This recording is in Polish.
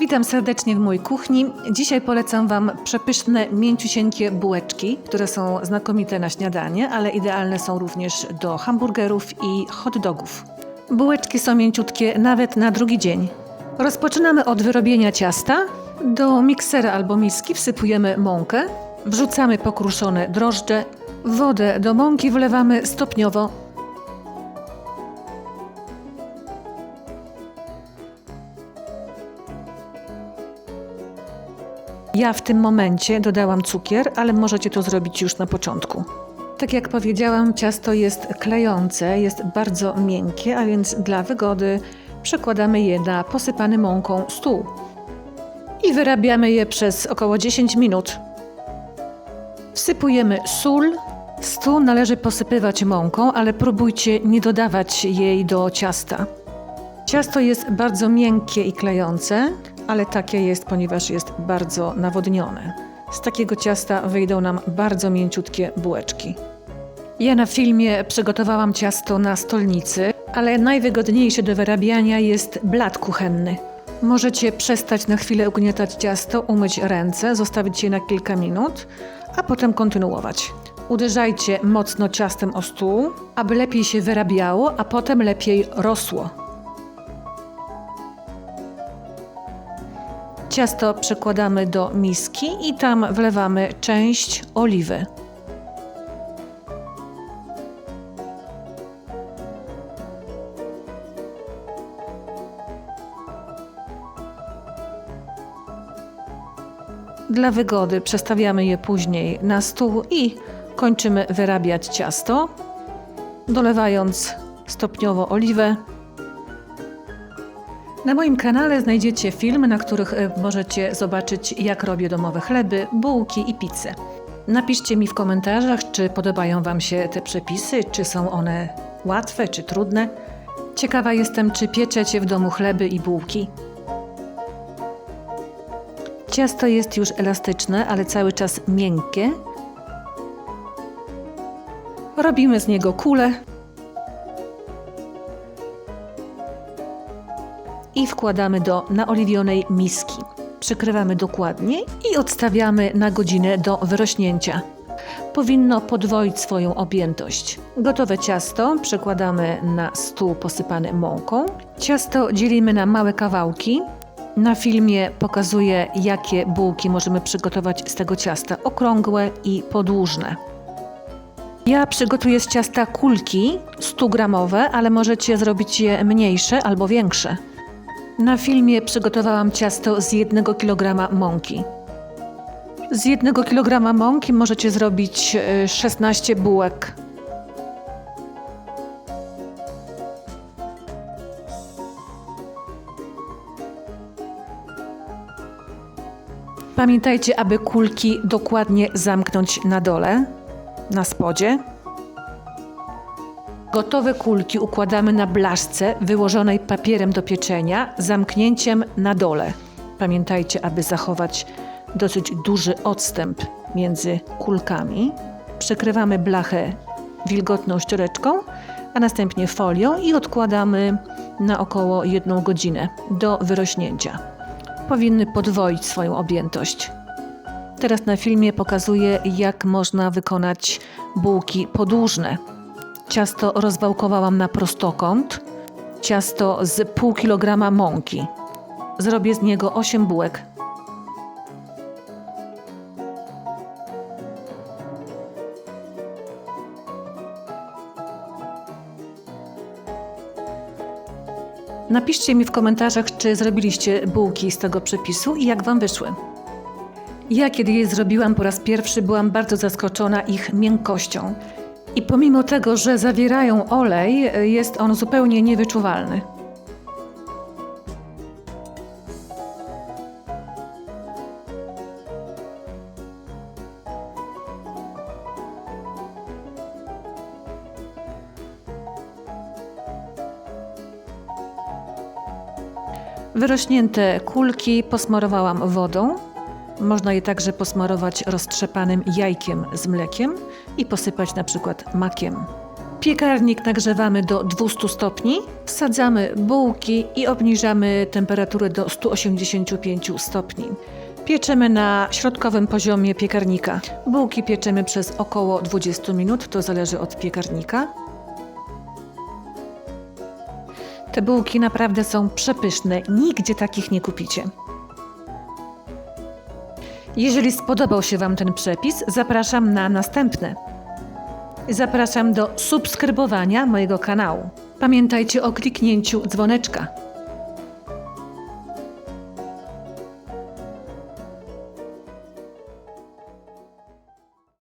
Witam serdecznie w mojej kuchni. Dzisiaj polecam Wam przepyszne, mięciusieńkie bułeczki, które są znakomite na śniadanie, ale idealne są również do hamburgerów i hot dogów. Bułeczki są mięciutkie nawet na drugi dzień. Rozpoczynamy od wyrobienia ciasta. Do miksera albo miski wsypujemy mąkę, wrzucamy pokruszone drożdże, wodę do mąki wlewamy stopniowo Ja w tym momencie dodałam cukier, ale możecie to zrobić już na początku. Tak jak powiedziałam, ciasto jest klejące, jest bardzo miękkie, a więc dla wygody przekładamy je na posypany mąką stół. I wyrabiamy je przez około 10 minut. Wsypujemy sól. Stół należy posypywać mąką, ale próbujcie nie dodawać jej do ciasta. Ciasto jest bardzo miękkie i klejące, ale takie jest, ponieważ jest bardzo nawodnione. Z takiego ciasta wyjdą nam bardzo mięciutkie bułeczki. Ja na filmie przygotowałam ciasto na stolnicy, ale najwygodniejszy do wyrabiania jest blat kuchenny. Możecie przestać na chwilę ugniatać ciasto, umyć ręce, zostawić je na kilka minut, a potem kontynuować. Uderzajcie mocno ciastem o stół, aby lepiej się wyrabiało, a potem lepiej rosło. Ciasto przekładamy do miski i tam wlewamy część oliwy. Dla wygody przestawiamy je później na stół i kończymy wyrabiać ciasto, dolewając stopniowo oliwę na moim kanale znajdziecie filmy, na których e, możecie zobaczyć, jak robię domowe chleby, bułki i pizzę. Napiszcie mi w komentarzach, czy podobają Wam się te przepisy, czy są one łatwe, czy trudne. Ciekawa jestem, czy pieczecie w domu chleby i bułki. Ciasto jest już elastyczne, ale cały czas miękkie. Robimy z niego kulę. I wkładamy do naoliwionej miski. Przykrywamy dokładnie i odstawiamy na godzinę do wyrośnięcia. Powinno podwoić swoją objętość. Gotowe ciasto przekładamy na stół posypany mąką. Ciasto dzielimy na małe kawałki. Na filmie pokazuję, jakie bułki możemy przygotować z tego ciasta: okrągłe i podłużne. Ja przygotuję z ciasta kulki 100 gramowe, ale możecie zrobić je mniejsze albo większe. Na filmie przygotowałam ciasto z 1 kg mąki. Z 1 kg mąki możecie zrobić 16 e, bułek. Pamiętajcie, aby kulki dokładnie zamknąć na dole, na spodzie. Gotowe kulki układamy na blaszce wyłożonej papierem do pieczenia, zamknięciem na dole. Pamiętajcie, aby zachować dosyć duży odstęp między kulkami. Przekrywamy blachę wilgotną ściereczką, a następnie folią i odkładamy na około jedną godzinę do wyrośnięcia. Powinny podwoić swoją objętość. Teraz na filmie pokazuję, jak można wykonać bułki podłużne. Ciasto rozwałkowałam na prostokąt. Ciasto z pół kilograma mąki. Zrobię z niego 8 bułek. Napiszcie mi w komentarzach, czy zrobiliście bułki z tego przepisu i jak Wam wyszły. Ja, kiedy je zrobiłam po raz pierwszy, byłam bardzo zaskoczona ich miękkością. I pomimo tego, że zawierają olej, jest on zupełnie niewyczuwalny. Wyrośnięte kulki posmarowałam wodą można je także posmarować roztrzepanym jajkiem z mlekiem i posypać na przykład makiem. Piekarnik nagrzewamy do 200 stopni, wsadzamy bułki i obniżamy temperaturę do 185 stopni. Pieczemy na środkowym poziomie piekarnika. Bułki pieczemy przez około 20 minut, to zależy od piekarnika. Te bułki naprawdę są przepyszne, nigdzie takich nie kupicie. Jeżeli spodobał się Wam ten przepis, zapraszam na następne. Zapraszam do subskrybowania mojego kanału. Pamiętajcie o kliknięciu dzwoneczka.